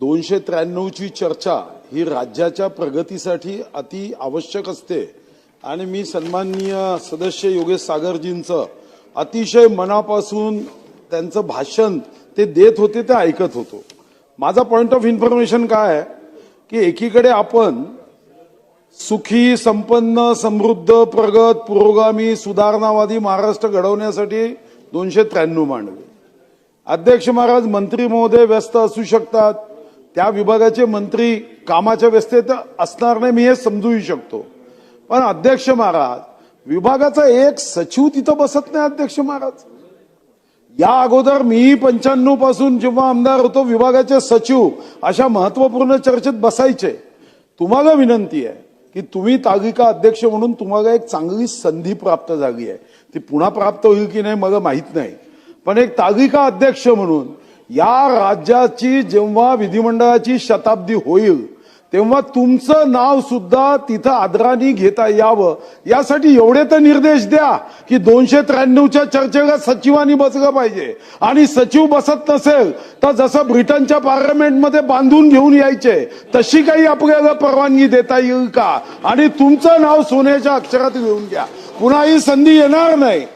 दोनशे त्र्याण्णवची चर्चा ही राज्याच्या प्रगतीसाठी अति आवश्यक असते. आणि मी सन्माननीय सदस्य योगेश सागरजींचं अतिशय मनापासून त्यांचं भाषण ते देत होते ते ऐकत होतो. माझा पॉईंट ऑफ इन्फॉर्मेशन काय आहे? की एकीकडे आपण सुखी संपन्न समृद्ध प्रगत पुरोगामी सुधारणावादी महाराष्ट्र घडवण्यासाठी दोनशे त्र्याण्णव मांडले. अध्यक्ष महाराज मंत्री महोदय व्यस्त असू शकतात. त्या विभागाचे मंत्री कामाच्या व्यस्तेत असणार नाही मी हे समजूही शकतो. पण अध्यक्ष महाराज विभागाचा एक सचिव तिथं बसत नाही अध्यक्ष महाराज. या अगोदर मी पंच्याण्णवपासून जेव्हा आमदार होतो विभागाचे सचिव अशा महत्त्वपूर्ण चर्चेत बसायचे. तुम्हाला विनंती आहे की तुम्ही तागिका अध्यक्ष म्हणून तुम्हाला एक चांगली संधी प्राप्त झाली आहे. ती पुन्हा प्राप्त होईल की नाही मला माहीत नाही. पण एक तागिका अध्यक्ष म्हणून या राज्याची जेव्हा विधिमंडळाची शताब्दी होईल तेव्हा तुमचं नाव सुद्धा तिथं आदराने घेता यावं. यासाठी एवढे तर निर्देश द्या की दोनशे त्र्याण्णवच्या चर्चेला सचिवांनी बसलं पाहिजे. आणि सचिव बसत नसेल तर जसं ब्रिटनच्या पार्लमेंटमध्ये बांधून घेऊन यायचे तशी काही आपल्याला परवानगी देता येईल का? आणि तुमचं नाव सोन्याच्या अक्षरात लिहून घ्या. पुन्हा ही संधी येणार नाही.